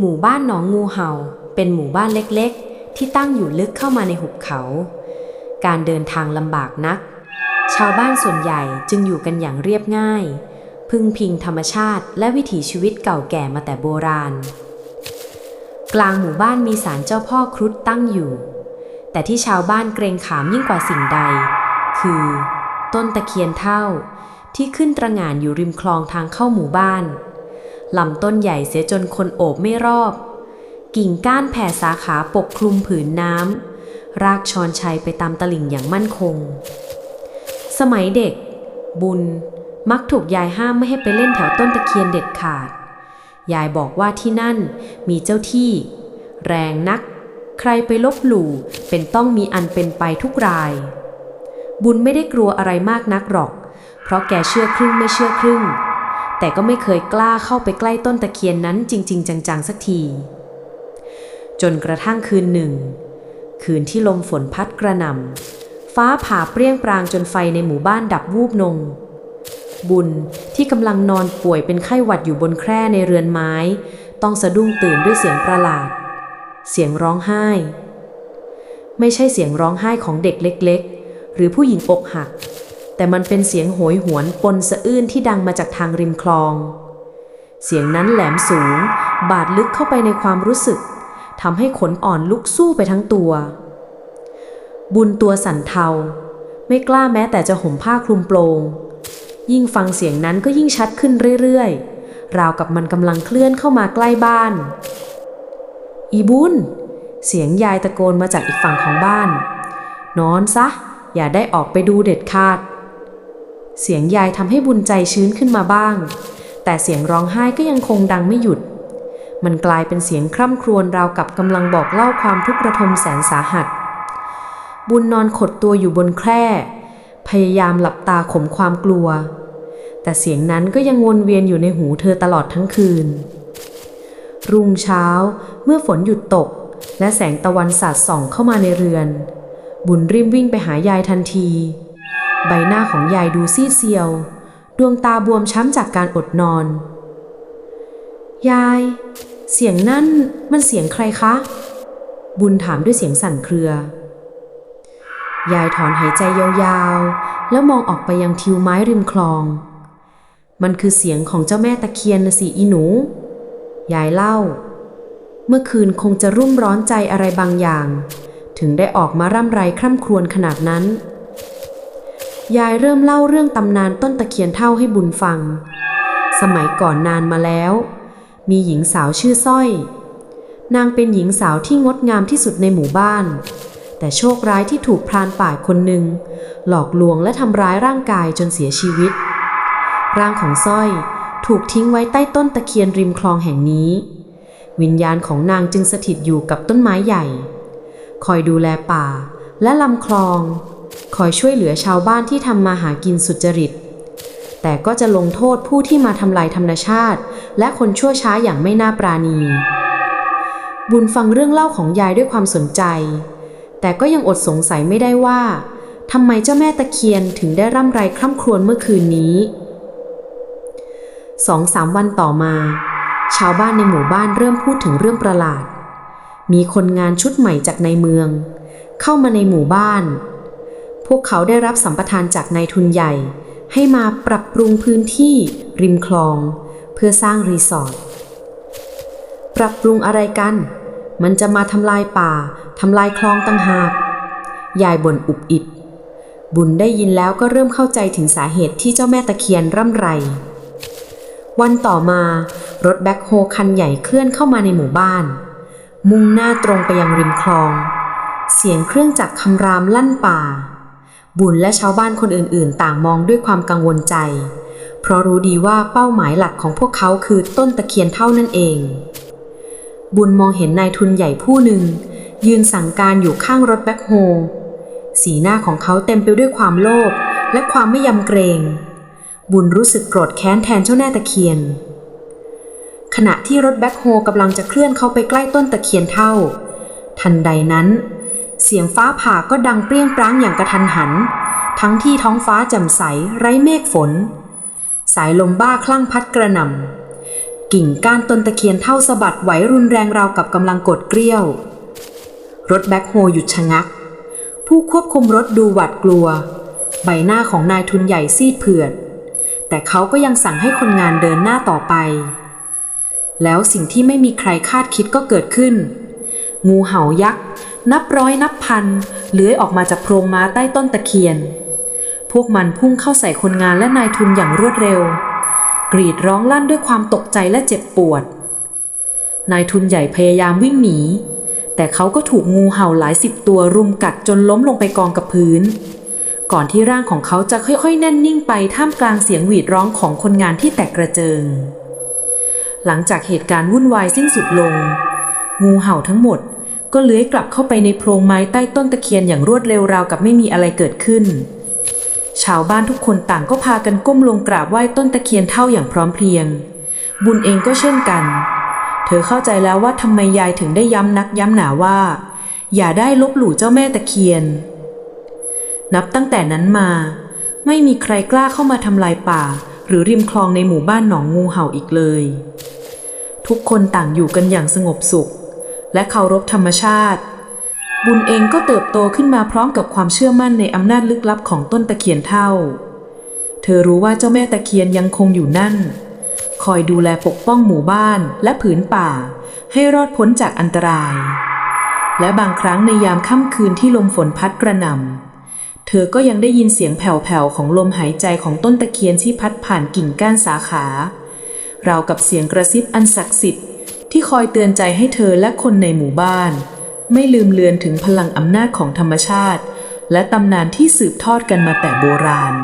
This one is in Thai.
หมู่บ้านหนองงูเห่า เป็นหมู่บ้านเล็กๆ ที่ตั้งอยู่ลึกเข้ามาในหุบเขา การเดินทางลำบากนัก ชาวบ้านส่วนใหญ่จึงอยู่กันอย่างเรียบง่าย พึ่งพิงธรรมชาติและวิถีชีวิตเก่าแก่มาแต่โบราณ กลางหมู่บ้านมีศาลเจ้าพ่อครุฑตั้งอยู่ แต่ที่ชาวบ้านเกรงขามยิ่งกว่าสิ่งใด คือ ต้นตะเคียนเท่าที่ขึ้นตระหง่านอยู่ริมคลองทางเข้าหมู่บ้าน ลำต้นใหญ่เสียจนคนโอบไม่รอบ กิ่งก้านแผ่สาขาปกคลุมผืนน้ำ รากชอนชัยไปตามตลิ่งอย่างมั่นคง สมัยเด็ก บุญมักถูกยายห้ามไม่ให้ไปเล่นแถวต้นตะเคียนเด็ดขาด ยายบอกว่าที่นั่นมีเจ้าที่ แรงนัก ใครไปลบหลู่เป็นต้องมีอันเป็นไปทุกราย บุญไม่ได้กลัวอะไรมากนักหรอก เพราะแกเชื่อครึ่งไม่เชื่อครึ่ง แต่ก็ไม่เคยกล้าเข้าไปใกล้ต้นตะเคียนนั้นจริง ๆ จังๆสักที จนกระทั่งคืนหนึ่ง คืนที่ลมฝนพัดกระหน่ำฟ้าผ่าเปรี้ยงปรางจนไฟในหมู่บ้านดับวูบลงบุญที่กำลังนอนป่วยเป็นไข้หวัดอยู่บนแคร่ในเรือนไม้ ต้องสะดุ้งตื่นด้วยเสียงประหลาด เสียงร้องไห้ ไม่ใช่เสียงร้องไห้ของเด็กเล็ก ๆ หรือผู้หญิงอกหัก แต่มันเป็นเสียงโหยหวนปนสะอื้นที่ดังมาจากทางริมคลอง เสียงนั้นแหลมสูง บาดลึกเข้าไปในความรู้สึกทำให้ขนอ่อนลุกสู้ไปทั้งตัว บุญตัวสั่นเทา ไม่กล้าแม้แต่จะห่มผ้าคลุมโปรงยิ่งฟังเสียงนั้นก็ยิ่งชัดขึ้นเรื่อยๆ ราวกับมันกำลังเคลื่อนเข้ามาใกล้บ้าน อีบุญ เสียงยายตะโกนมาจากอีกฝั่งของบ้าน นอนซะ อย่าได้ออกไปดูเด็ดขาด เสียงยายทำให้บุญใจชื้นขึ้นมาบ้าง แต่เสียงร้องไห้ก็ยังคงดังไม่หยุด มันกลายเป็นเสียงคร่ำครวญราวกับกำลังบอกเล่าความทุกข์ระทมแสนสาหัส บุญนอนขดตัวอยู่บนแคร่ พยายามหลับตาข่มความกลัว แต่เสียงนั้นก็ยังวนเวียนอยู่ในหูเธอตลอดทั้งคืน รุ่งเช้าเมื่อฝนหยุดตก และแสงตะวันสาดส่องเข้ามาในเรือน บุญรีบวิ่งไปหายายทันที ใบหน้าของยายดูซีดเซียว ดวงตาบวมช้ำจากการอดนอน ยาย เสียงนั่นมันเสียงใครคะ บุญถามด้วยเสียงสั่นเครือ ยายถอนหายใจยาวๆ แล้วมองออกไปยังทิวไม้ริมคลอง มันคือเสียงของเจ้าแม่ตะเคียนนะสิอีหนู ยายเล่า เมื่อคืนคงจะรุ่มร้อนใจอะไรบางอย่าง ถึงได้ออกมาร่ำไรคร่ำครวญขนาดนั้น ยายเริ่มเล่าเรื่องตำนานต้นตะเคียนเท่าให้บุญฟัง สมัยก่อนนานมาแล้ว มีหญิงสาวชื่อสร้อย นางเป็นหญิงสาวที่งดงามที่สุดในหมู่บ้าน แต่โชคร้ายที่ถูกพรานป่าคนหนึ่ง หลอกลวงและทำร้ายร่างกายจนเสียชีวิต ร่างของสร้อยถูกทิ้งไว้ใต้ต้นตะเคียนริมคลองแห่งนี้ วิญญาณของนางจึงสถิตอยู่กับต้นไม้ใหญ่ คอยดูแลป่าและลำคลอง คอยช่วยเหลือชาวบ้านที่ทำมาหากินสุจริต แต่ก็จะลงโทษผู้ที่มาทำลายธรรมชาติ และคนชั่วช้าอย่างไม่น่าปราณี บุญฟังเรื่องเล่าของยายด้วยความสนใจ แต่ก็ยังอดสงสัยไม่ได้ว่าทำไมเจ้าแม่ตะเคียนถึงได้ร่ำไรคร่ำครวญเมื่อคืนนี้สองสามวันต่อมา ชาวบ้านในหมู่บ้านเริ่มพูดถึงเรื่องประหลาด มีคนงานชุดใหม่จากในเมือง เข้ามาในหมู่บ้าน พวกเขาได้รับสัมปทานจากนายทุนใหญ่ ให้มาปรับปรุงพื้นที่ริมคลอง เพื่อสร้างรีสอร์ทปรับปรุงอะไรกัน มันจะมาทำลายป่าทำลายคลองตั้งหากยายบ่นอุบอิบบุญได้ยินแล้วก็เริ่มเข้าใจถึงสาเหตุที่เจ้าแม่ตะเคียนร่ำไร วันต่อมารถแบ็คโฮคันใหญ่เคลื่อนเข้ามาในหมู่บ้าน มุ่งหน้าตรงไปยังริมคลอง เสียงเครื่องจักรคำรามลั่นป่า บุญและชาวบ้านคนอื่นๆ ต่างมองด้วยความกังวลใจ เพราะรู้ดีว่าเป้าหมายหลักของพวกเขาคือต้นตะเคียนเท่านั่นเอง บุญมองเห็นนายทุนใหญ่ผู้หนึ่ง ยืนสั่งการอยู่ข้างรถแบ็คโฮ สีหน้าของเขาเต็มไปด้วยความโลภและความไม่ยำเกรง บุญรู้สึกโกรธแค้นแทนเจ้าแม่ตะเคียน ขณะที่รถแบ็คโฮกำลังจะเคลื่อนเข้าไปใกล้ต้นตะเคียนเท่า ทันใดนั้น เสียงฟ้าผ่าก็ดังเปรี้ยงปร้างอย่างกระทันหัน ทั้งที่ท้องฟ้าแจ่มใสไร้เมฆฝน สายลมบ้าคลั่งพัดกระหน่ำกิ่งก้านต้นตะเคียนเท่าสะบัดไหวรุนแรงราวกับกำลังกดเกลี้ยว รถแบ็คโฮหยุดชะงัก ผู้ควบคุมรถดูหวาดกลัว ใบหน้าของนายทุนใหญ่ซีดเผือด แต่เขาก็ยังสั่งให้คนงานเดินหน้าต่อไป แล้วสิ่งที่ไม่มีใครคาดคิดก็เกิดขึ้น งูเห่ายักษ์ นับร้อยนับพันเลื้อยออกมาจากโพรงม้าใต้ต้นตะเคียน พวกมันพุ่งเข้าใส่คนงานและนายทุนอย่างรวดเร็ว กรีดร้องลั่นด้วยความตกใจและเจ็บปวด นายทุนใหญ่พยายามวิ่งหนี แต่เขาก็ถูกงูเห่าหลายสิบตัวรุมกัดจนล้มลงไปกองกับพื้น ก่อนที่ร่างของเขาจะค่อยๆ แน่นนิ่งไปท่ามกลางเสียงหวีดร้องของคนงานที่แตกกระเจิง หลังจากเหตุการณ์วุ่นวายสิ้นสุดลง งูเห่าทั้งหมด ก็เลื้อยกลับเข้าไปในโพรงไม้ใต้ต้นตะเคียนอย่างรวดเร็วราวกับไม่มีอะไรเกิดขึ้น ชาวบ้านทุกคนต่างก็พากันก้มลงกราบไหว้ต้นตะเคียนเท่าอย่างพร้อมเพรียง บุญเองก็เช่นกัน เธอเข้าใจแล้วว่าทำไมยายถึงได้ย้ำนักย้ำหนาว่า อย่าได้ลบหลู่เจ้าแม่ตะเคียน นับตั้งแต่นั้นมา ไม่มีใครกล้าเข้ามาทำลายป่า หรือริมคลองในหมู่บ้านหนองงูเห่าอีกเลย ทุกคนต่างอยู่กันอย่างสงบสุข และเคารพธรรมชาติ บุญเองก็เติบโตขึ้นมาพร้อมกับความเชื่อมั่นในอำนาจลึกลับของต้นตะเคียนเท่า เธอรู้ว่าเจ้าแม่ตะเคียนยังคงอยู่นั่น คอยดูแลปกป้องหมู่บ้านและผืนป่า ให้รอดพ้นจากอันตราย และบางครั้งในยามค่ำคืนที่ลมฝนพัดกระหน่ำเธอก็ยังได้ยินเสียงแผ่วๆของลมหายใจของต้นตะเคียนที่พัดผ่านกิ่งก้านสาขาราวกับเสียงกระซิบอันศักดิ์สิทธิ์ ที่คอยเตือนใจให้เธอและคนในหมู่บ้าน ไม่ลืมเลือนถึงพลังอำนาจของธรรมชาติ และตำนานที่สืบทอดกันมาแต่โบราณ